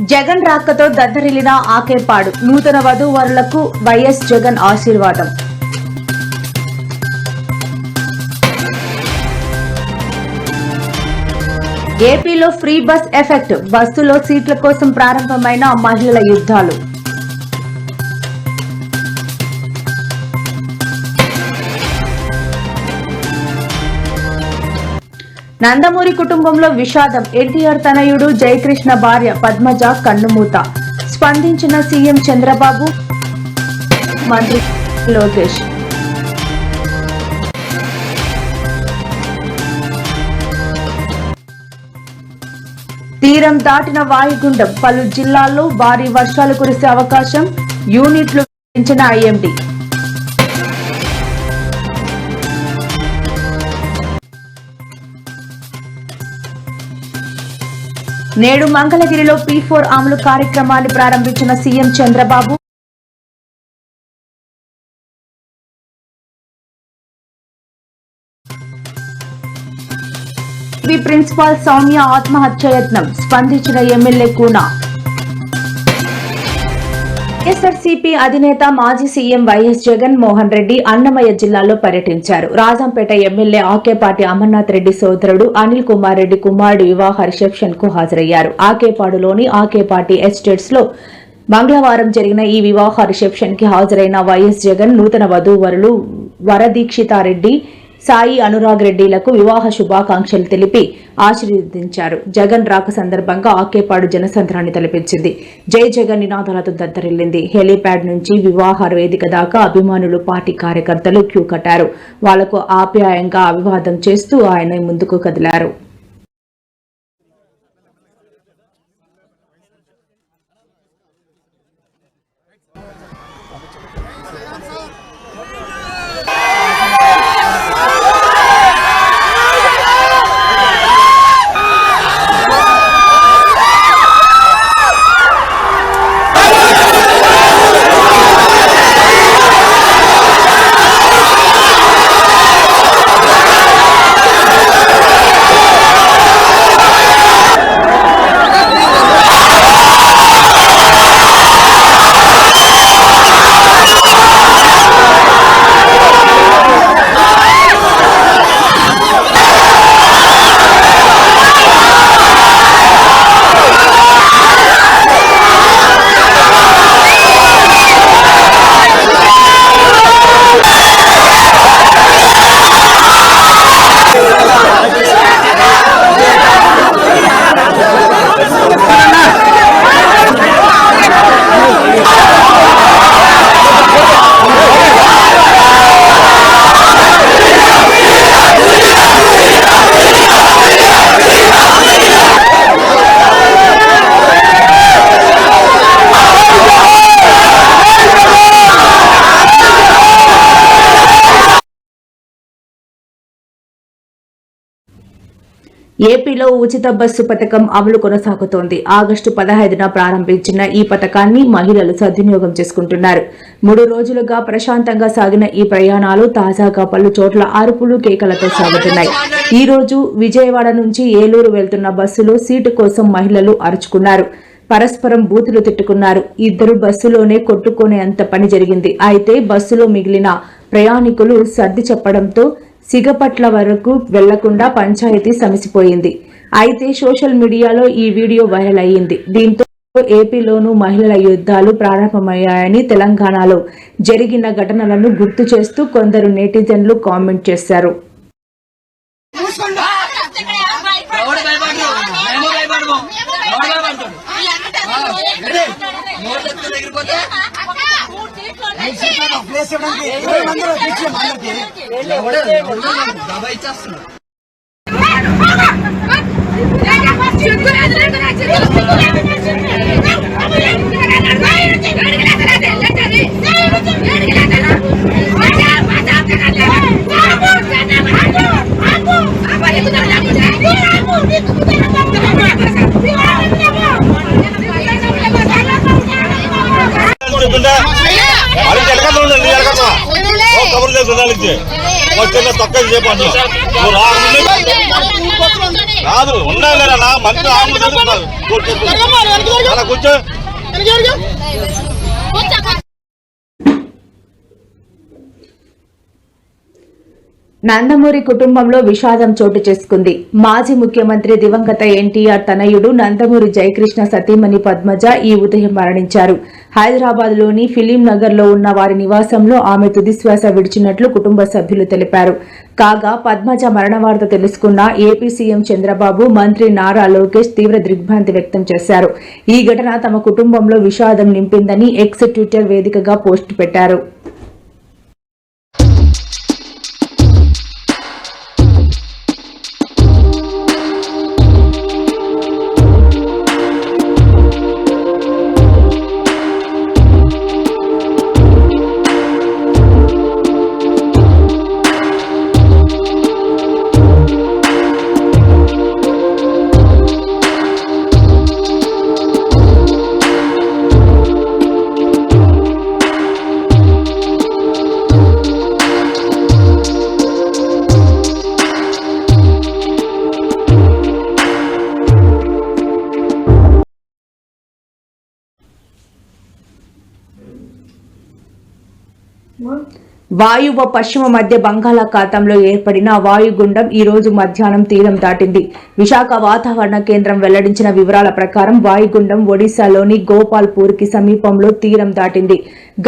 జగన్ రాకతో దద్దరిల్లిన ఆకేపాడు. నూతన వధూవరులకు వైఎస్ జగన్ ఆశీర్వాదం. ఏపీలో ఫ్రీ బస్ ఎఫెక్ట్. బస్సులో సీట్ల కోసం ప్రారంభమైన మహిళల యుద్ధాలు. నందమూరి కుటుంబంలో విషాదం. ఎన్టీఆర్ తనయుడు జయకృష్ణ భార్య పద్మజ కన్నుమూత. స్పందించిన సీఎం చంద్రబాబు మంత్రి లోకేష్. తీరం దాటిన వాయుగుండం పలు జిల్లాల్లో భారీ వర్షాలు కురిసే అవకాశం. యూనిట్లు పెంచిన ఐఎండీ. నేడు మంగళగిరిలో పీ ఫోర్ అమలు కార్యక్రమాన్ని ప్రారంభించిన సీఎం చంద్రబాబు ప్రిన్సిపాల్ సౌమ్య ఆత్మహత్య యత్నం స్పందించిన ఎమ్మెల్యే కూనా. వైఎస్ఆర్సీపీ అధినేత మాజీ సీఎం వైఎస్ జగన్మోహన్ రెడ్డి అన్నమయ్య జిల్లాలో పర్యటించారు. రాజంపేట ఎమ్మెల్యే ఆకేపాటి అమర్నాథ్ రెడ్డి సోదరుడు అనిల్ కుమార్ రెడ్డి కుమారుడు వివాహ రిసెప్షన్కు హాజరయ్యారు. ఆకేపాడులోని ఆకేపాటి ఎస్టేట్స్లో మంగళవారం జరిగిన ఈ వివాహ రిసెప్షన్కి హాజరైన వైఎస్ జగన్ నూతన వధూవరులు వరదీక్షితారెడ్డి సాయి అనురాగ్ రెడ్డిలకు వివాహ శుభాకాంక్షలు తెలిపి ఆశీర్వదించారు. జగన్ రాక సందర్భంగా ఆకేపాడు జనసంద్రాన్ని తలపించింది. జై జగన్ నినాదాలతో దద్దరిల్లింది. హెలీప్యాడ్ నుంచి వివాహ వేదిక దాకా అభిమానులు పార్టీ కార్యకర్తలు క్యూ కట్టారు. వాళ్ళకు ఆప్యాయంగా అభివాదం చేస్తూ ఆయన ముందుకు కదిలారు. ఏపీలో ఉచిత బస్సు పథకం అమలు కొనసాగుతోంది. ఆగస్టు పదహైదున ప్రారంభించిన ఈ పథకాన్ని మహిళలు సద్వినియోగం చేసుకుంటున్నారు. మూడు రోజులుగా ప్రశాంతంగా సాగిన ఈ ప్రయాణాలు తాజాగా పలు చోట్ల అరుపులు కేకలతో సాగుతున్నాయి. ఈ రోజు విజయవాడ నుంచి ఏలూరు వెళ్తున్న బస్సులో సీటు కోసం మహిళలు అరుచుకున్నారు. పరస్పరం బూతులు తిట్టుకున్నారు. ఇద్దరు బస్సులోనే కొట్టుకునే అంత పని జరిగింది. అయితే బస్సులో మిగిలిన ప్రయాణికులు సర్ది చెప్పడంతో సిగపట్ల వరకు వెళ్ళకుండా పంచాయతీ సమసిపోయింది. అయితే సోషల్ మీడియాలో ఈ వీడియో వైరల్ అయ్యింది. దీంతో ఏపీలోనూ మహిళల యుద్ధాలు ప్రారంభమయ్యాయని తెలంగాణలో జరిగిన ఘటనలను గుర్తు చేస్తూ కొందరు నెటిజన్లు కామెంట్ చేశారు. ఎవడు భయపడరు మేము ప్లేస్ ఇవ్వడానికి ఇరవై అందరికి ఓ కబుర్లు లేదు తక్కువ చెప్పండి నువ్వు రా రాదు ఉండాలి నా మంచి ఆమె కూర్చో, కూర్చో. అలా కూర్చో నందమూరి కుటుంబంలో విషాదం చోటు చేసుకుంది. మాజీ ముఖ్యమంత్రి దివంగత ఎన్టీఆర్ తనయుడు నందమూరి జయకృష్ణ సతీమణి పద్మజ ఈ ఉదయం మరణించారు. హైదరాబాద్లోని ఫిలిం నగర్లో ఉన్న వారి నివాసంలో ఆమె తుదిశ్వాస విడిచినట్లు కుటుంబ సభ్యులు తెలిపారు. కాగా పద్మజ మరణ వార్త తెలుసుకున్న ఏపీ సీఎం చంద్రబాబు మంత్రి నారా లోకేష్ తీవ్ర దిగ్భ్రాంతి వ్యక్తం చేశారు. ఈ ఘటన తమ కుటుంబంలో విషాదం నింపిందని ఎక్స్ ట్విట్టర్ వేదికగా పోస్టు పెట్టారు. వాయువ పశ్చిమ మధ్య బంగాళాఖాతంలో ఏర్పడిన వాయుగుండం ఈ రోజు మధ్యాహ్నం తీరం దాటింది. విశాఖ వాతావరణ కేంద్రం వెల్లడించిన వివరాల ప్రకారం వాయుగుండం ఒడిశాలోని గోపాల్పూర్కి సమీపంలో తీరం దాటింది.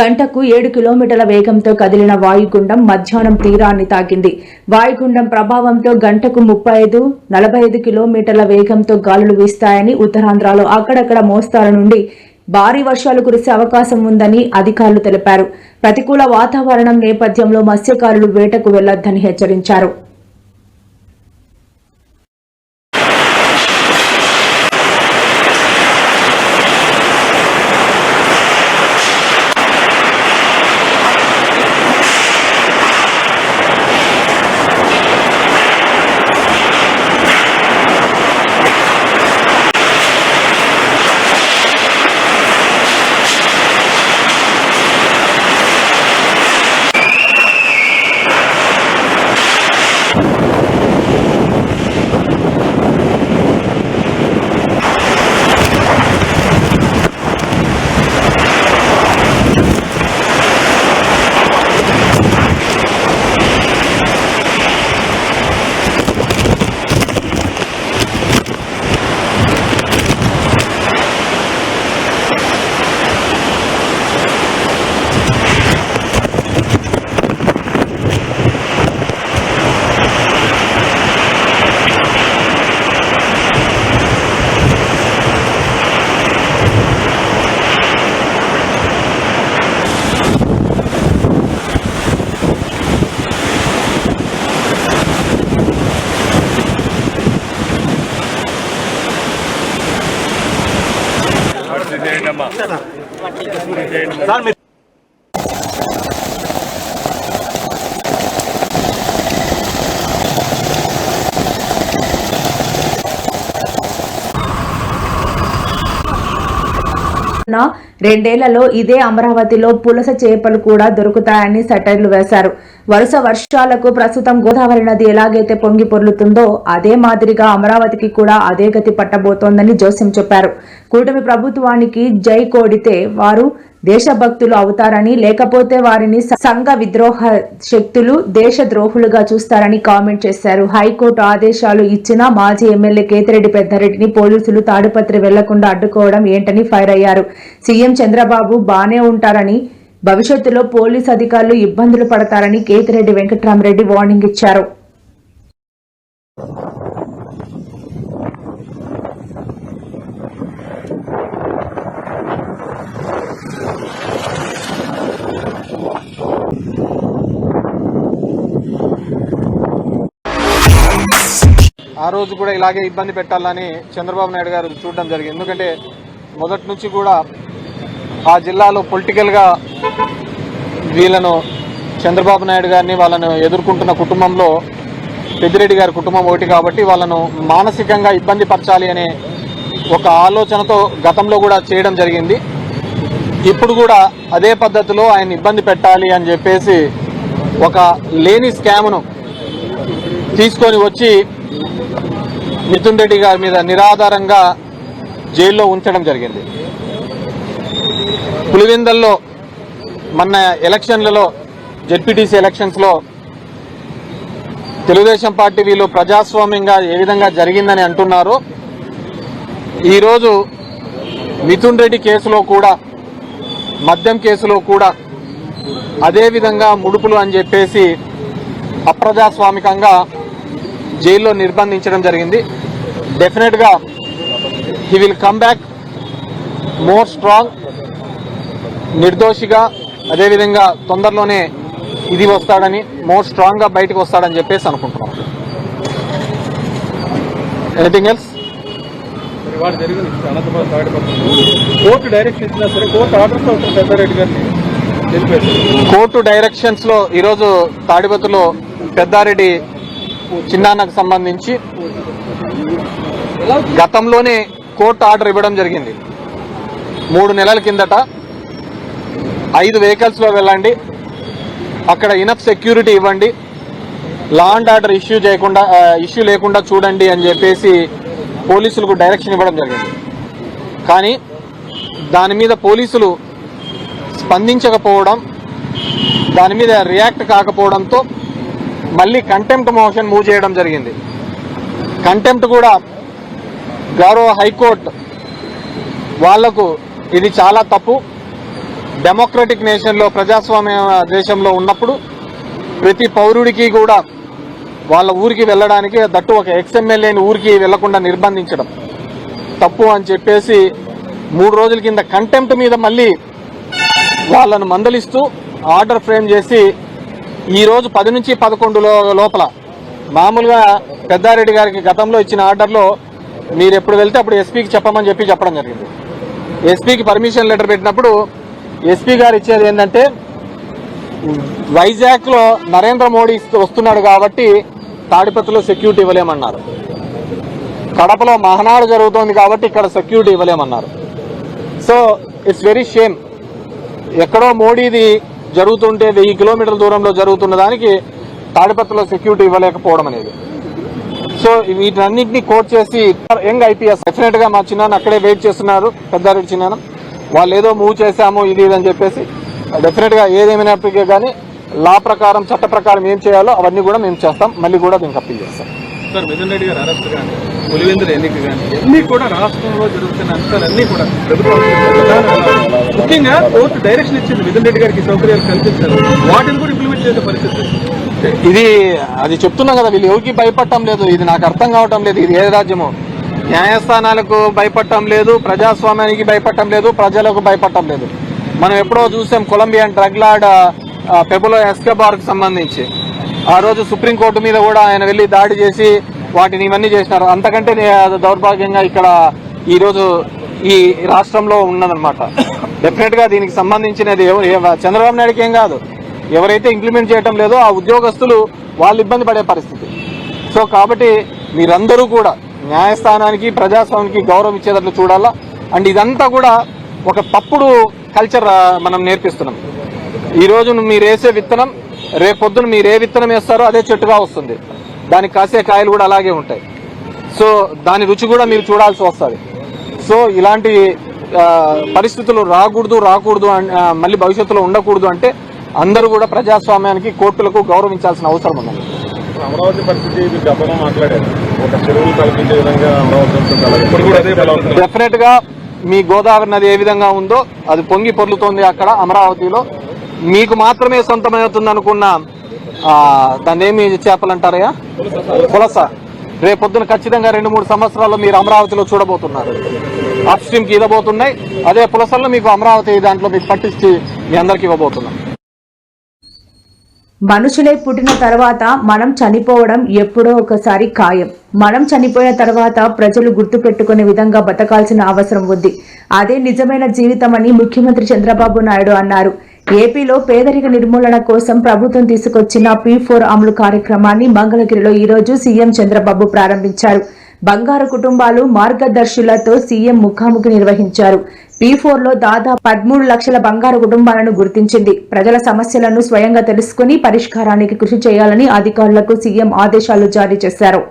గంటకు ఏడు కిలోమీటర్ల వేగంతో కదిలిన వాయుగుండం మధ్యాహ్నం తీరాన్ని తాకింది. వాయుగుండం ప్రభావంతో గంటకు ముప్పై ఐదు నలభై ఐదు కిలోమీటర్ల వేగంతో గాలులు వీస్తాయని ఉత్తరాంధ్రలో అక్కడక్కడ మోస్తారు నుండి భారీ వర్షాలు కురిసే అవకాశం ఉందని అధికారులు తెలిపారు. ప్రతికూల వాతావరణం నేపథ్యంలో మత్స్యకారులు వేటకు వెళ్ళొద్దని హెచ్చరించారు సార్ మీరు ఉన్న రెండేళ్ళలో ఇదే అమరావతిలో పులస చేపలు కూడా దొరుకుతాయని సెటైర్లు వేశారు. వరుస వర్షాలకు ప్రస్తుతం గోదావరి నది ఎలాగైతే పొంగి పొర్లుతుందో అదే మాదిరిగా అమరావతికి కూడా అదే గతి పట్టబోతోందని జోస్యం చెప్పారు. కూటమి ప్రభుత్వానికి జై కోడితే వారు దేశభక్తులు అవుతారని లేకపోతే వారిని సంఘ విద్రోహ శక్తులు దేశద్రోహులుగా చూస్తారని కామెంట్ చేశారు. హైకోర్టు ఆదేశాలు ఇచ్చిన మాజీ ఎమ్మెల్యే కేతిరెడ్డి పెద్దారెడ్డిని పోలీసులు తాడుపత్రి వెళ్ళకుండా అడ్డుకోవడం ఏంటని ఫైర్ అయ్యారు. సీఎం చంద్రబాబు బానే ఉంటారని భవిష్యత్తులో పోలీస్ అధికారులు ఇబ్బందులు పడతారని కేతిరెడ్డి వెంకట్రామరెడ్డి వార్నింగ్ ఇచ్చారు. ఆ రోజు కూడా ఇలాగే ఇబ్బంది పెట్టాలని చంద్రబాబు నాయుడు గారు చూడడం జరిగింది. ఎందుకంటే మొదటి నుంచి కూడా ఆ జిల్లాలో పొలిటికల్గా వీళ్ళను చంద్రబాబు నాయుడు గారిని వాళ్ళను ఎదుర్కొంటున్న కుటుంబంలో పెద్దిరెడ్డి గారి కుటుంబం ఒకటి కాబట్టి వాళ్ళను మానసికంగా ఇబ్బంది పరచాలి అనే ఒక ఆలోచనతో గతంలో కూడా చేయడం జరిగింది. ఇప్పుడు కూడా అదే పద్ధతిలో ఆయన ఇబ్బంది పెట్టాలి అని చెప్పేసి ఒక లేని స్కామ్ను తీసుకొని వచ్చి మిథున్ రెడ్డి గారి మీద నిరాధారంగా జైల్లో ఉంచడం జరిగింది. పులివెందల్లో మొన్న ఎలక్షన్లలో జెడ్పీటీసీ ఎలక్షన్స్లో తెలుగుదేశం పార్టీ వీళ్ళు ప్రజాస్వామ్యంగా ఏ విధంగా జరిగిందని అంటున్నారు. ఈరోజు మిథున్ రెడ్డి కేసులో కూడా మద్యం కేసులో కూడా అదేవిధంగా ముడుపులు అని చెప్పేసి అప్రజాస్వామికంగా జైల్లో నిర్బంధించడం జరిగింది. డెఫినెట్గా he will come back more strong నిర్దోషిగా అదేవిధంగా తొందరలోనే ఇది వస్తాడని మోర్ స్ట్రాంగ్గా బయటకు వస్తాడని చెప్పేసి అనుకుంటున్నాం. Anything else Anantapuram court direction ఇచ్చినా సరే కోర్టు ఆర్డర్స్ అవుతుంది పెద్దారెడ్డి గారిని. తెలిపారు కోర్టు డైరెక్షన్స్లో ఈరోజు తాడిపత్రిలో పెద్దారెడ్డి చిన్నాన్నకు సంబంధించి గతంలోనే కోర్టు ఆర్డర్ ఇవ్వడం జరిగింది. మూడు నెలల కిందట ఐదు వెహికల్స్లో వెళ్ళండి. అక్కడ ఇనఫ్ సెక్యూరిటీ ఇవ్వండి. లా అండ్ ఆర్డర్ ఇష్యూ చేయకుండా ఇష్యూ లేకుండా చూడండి అని చెప్పేసి పోలీసులకు డైరెక్షన్ ఇవ్వడం జరిగింది. కానీ దాని మీద పోలీసులు స్పందించకపోవడం దాని మీద రియాక్ట్ కాకపోవడంతో మళ్ళీ కంటెంప్ట్ మోషన్ మూవ్ చేయడం జరిగింది. కంటెంప్ట్ కూడా గౌరవ హైకోర్టు వాళ్ళకు ఇది చాలా తప్పు. డెమోక్రటిక్ నేషన్లో ప్రజాస్వామ్య దేశంలో ఉన్నప్పుడు ప్రతి పౌరుడికి కూడా వాళ్ళ ఊరికి వెళ్ళడానికి దట్టు ఒక ఎక్స్ఎమ్మెల్యేని ఊరికి వెళ్ళకుండా నిర్బంధించడం తప్పు అని చెప్పేసి మూడు రోజుల కింద కంటెంప్ట్ మీద మళ్ళీ వాళ్ళను మందలిస్తూ ఆర్డర్ ఫ్రేమ్ చేసి ఈరోజు పది నుంచి పదకొండులో లోపల. మామూలుగా పెద్దారెడ్డి గారికి గతంలో ఇచ్చిన ఆర్డర్లో మీరు ఎప్పుడు వెళ్తే అప్పుడు ఎస్పీకి చెప్పమని చెప్పి చెప్పడం జరిగింది. ఎస్పీకి పర్మిషన్ లెటర్ పెట్టినప్పుడు ఎస్పీ గారు ఇచ్చేది ఏంటంటే వైజాగ్లో నరేంద్ర మోడీ వస్తున్నాడు కాబట్టి తాడిపత్రిలో సెక్యూరిటీ ఇవ్వలేమన్నారు. కడపలో మహనాడు జరుగుతోంది కాబట్టి ఇక్కడ సెక్యూరిటీ ఇవ్వలేమన్నారు. సో ఇట్స్ వెరీ షేమ్ ఎక్కడో మోడీది జరుగుతుంటే వెయ్యి కిలోమీటర్ల దూరంలో జరుగుతున్న దానికి తాడిపత్రలో సెక్యూరిటీ ఇవ్వలేకపోవడం అనేది. సో వీటన్నింటినీ కోట్ చేసి యంగ్ ఐపీఎస్ డెఫినెట్గా మా చిన్నాన్న అక్కడే వెయిట్ చేస్తున్నారు పెద్దారెడ్డి చిన్నాన్న. వాళ్ళు ఏదో మూవ్ చేశాము ఇది ఇదని చెప్పేసి డెఫినెట్గా ఏదేమైనప్పటికీ కానీ లా ప్రకారం చట్ట ప్రకారం ఏం చేయాలో అవన్నీ కూడా మేము చేస్తాం. మళ్ళీ కూడా దీనికి అప్పీల్ చేస్తాం. పులివెందుల ఎన్నిక కానీ అన్ని కూడా రాష్ట్రంలో జరుగుతున్న అంశాలన్నీ కూడా ముఖ్యంగా కోర్టు డైరెక్షన్ ఇచ్చింది మిథున్ రెడ్డి గారికి సౌకర్యాలు కల్పించారు వాటిని కూడా ఇంప్లిమెంట్ చేసే పరిస్థితి ఇది అది చెప్తున్నా కదా వీళ్ళు ఎవరికి భయపడటం లేదు. ఇది నాకు అర్థం కావటం లేదు. ఇది ఏ రాజ్యము. న్యాయస్థానాలకు భయపడటం లేదు. ప్రజాస్వామ్యానికి భయపడటం లేదు. ప్రజలకు భయపడటం లేదు. మనం ఎప్పుడో చూసాం కొలంబియన్ డ్రగ్ లాడ్ ఆ, పెబులో సంబంధించి. ఆ రోజు సుప్రీంకోర్టు మీద కూడా ఆయన వెళ్ళి దాడి చేసి వాటిని ఇవన్నీ చేసినారు. అంతకంటే అది దౌర్భాగ్యంగా ఇక్కడ ఈరోజు ఈ రాష్ట్రంలో ఉన్నదనమాట డెఫినెట్గా దీనికి సంబంధించినది ఎవరు చంద్రబాబు నాయుడుకి ఏం కాదు. ఎవరైతే ఇంప్లిమెంట్ చేయటం లేదో ఆ ఉద్యోగస్తులు వాళ్ళు ఇబ్బంది పడే పరిస్థితి. సో కాబట్టి మీరందరూ కూడా న్యాయస్థానానికి ప్రజాస్వామ్యానికి గౌరవం ఇచ్చేటట్లు చూడాలా? అండ్ ఇదంతా కూడా ఒక తప్పుడు కల్చర్ మనం నేర్పిస్తున్నాం. ఈ రోజు మీరు వేసే విత్తనం రేపొద్దున మీరు ఏ విత్తనం వేస్తారో అదే చెట్టుగా వస్తుంది. దానికి కాసే కాయలు కూడా అలాగే ఉంటాయి. సో దాని రుచి కూడా మీరు చూడాల్సి వస్తుంది. సో ఇలాంటి పరిస్థితులు రాకూడదు రాకూడదు మళ్ళీ భవిష్యత్తులో ఉండకూడదు అంటే అందరూ కూడా ప్రజాస్వామ్యానికి కోర్టులకు గౌరవించాల్సిన అవసరం ఉంది అమరావతి పరిస్థితి గతంలో మాట్లాడారు. ఒక కల్పించే విధంగా అమరావతి డెఫినెట్గా మీ గోదావరి నది ఏ విధంగా ఉందో అది పొంగి పొర్లుతోంది అక్కడ అమరావతిలో. మీకు మాత్రమే సొంతమవుతుంది అనుకున్న దాన్ని ఏమి చేపలు అంటారయ్యా పులస. రేపొద్దున ఖచ్చితంగా రెండు మూడు సంవత్సరాల్లో మీరు అమరావతిలో చూడబోతున్నారు. అప్ స్ట్రీమ్కి ఇవ్వబోతున్నాయి. అదే పులసల్లో మీకు అమరావతి దాంట్లో మీకు పట్టించి మీ అందరికి ఇవ్వబోతున్నాం. మనుషులే పుట్టిన తర్వాత మనం చనిపోవడం ఎప్పుడో ఒకసారి ఖాయం. మనం చనిపోయిన తర్వాత ప్రజలు గుర్తు పెట్టుకునే విధంగా బతకాల్సిన అవసరం ఉంది. అదే నిజమైన జీవితమని ముఖ్యమంత్రి చంద్రబాబు నాయుడు అన్నారు. ఏపీలో పేదరిక నిర్మూలన కోసం ప్రభుత్వం తీసుకొచ్చిన పీ ఫోర్ అమలు కార్యక్రమాన్ని మంగళగిరిలో ఈ రోజు సీఎం చంద్రబాబు ప్రారంభించారు. బంగారు కుటుంబాలు మార్గదర్శులతో సీఎం ముఖాముఖి నిర్వహించారు. పీ ఫోర్లో దాదాపు పదమూడు లక్షల బంగారు కుటుంబాలను గుర్తించింది. ప్రజల సమస్యలను స్వయంగా తెలుసుకుని పరిష్కారానికి కృషి చేయాలని అధికారులకు సీఎం ఆదేశాలు జారీ చేశారు.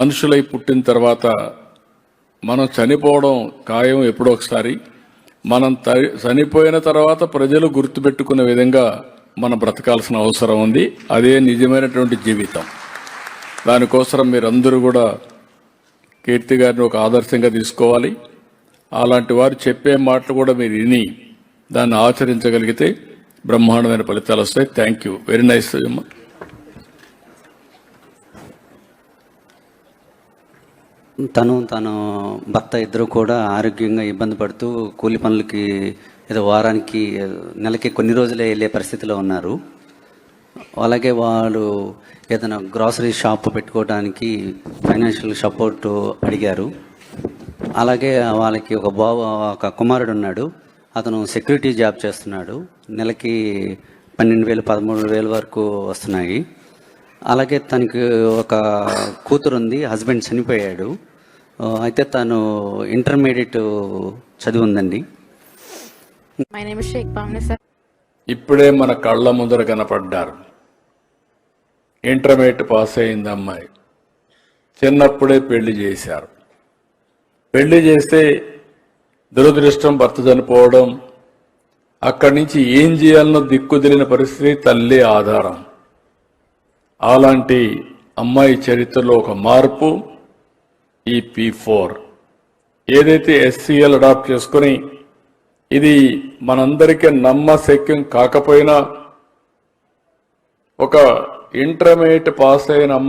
మనుషులై పుట్టిన తర్వాత మనం చనిపోవడం ఖాయం ఎప్పుడో ఒకసారి. మనం చనిపోయిన తర్వాత ప్రజలు గుర్తుపెట్టుకునే విధంగా మనం బ్రతకాల్సిన అవసరం ఉంది. అదే నిజమైనటువంటి జీవితం. దానికోసం మీరందరూ కూడా కీర్తి గారిని ఒక ఆదర్శంగా తీసుకోవాలి. అలాంటి వారు చెప్పే మాటలు కూడా మీరు విని దాన్ని ఆచరించగలిగితే బ్రహ్మాండమైన ఫలితాలు వస్తాయి. థ్యాంక్ యూ వెరీ నైస్ అమ్మా తను తను భర్త ఇద్దరు కూడా ఆరోగ్యంగా ఇబ్బంది పడుతూ కూలి పనులకి ఏదో వారానికి నెలకి కొన్ని రోజులే వెళ్ళే పరిస్థితిలో ఉన్నారు. అలాగే వాళ్ళు ఏదైనా గ్రాసరీ షాప్ పెట్టుకోవడానికి ఫైనాన్షియల్ సపోర్ట్ అడిగారు. అలాగే వాళ్ళకి ఒక బావ ఒక కుమారుడు ఉన్నాడు. అతను సెక్యూరిటీ జాబ్ చేస్తున్నాడు. నెలకి పన్నెండు వేలు పదమూడు వేలు వరకు వస్తున్నాయి. అలాగే తనకి ఒక కూతురు ఉంది హస్బెండ్ చనిపోయాడు అయితే తను ఇంటర్మీడియట్ చదివి ఉందండి My name is Sheikh Bamnisa. ఇప్పుడే మన కళ్ళ ముందర కనపడ్డారు. ఇంటర్మీడియట్ పాస్ అయింది అమ్మాయి. చిన్నప్పుడే పెళ్ళి చేశారు. పెళ్ళి చేస్తే దురదృష్టం భర్త చనిపోవడం అక్కడి నుంచి ఏం చేయాలనో దిక్కుదిలిన పరిస్థితి తల్లి ఆధారం. అలాంటి అమ్మాయి చరిత్రలో ఒక మార్పు ఈ పి ఫోర్ ఏదైతే ఎస్సీఎల్ అడాప్ట్ చేసుకుని ఇది మనందరికీ నమ్మశక్యం కాకపోయినా ఒక ఇంటర్మీడియట్ పాస్ అయిన అమ్మాయి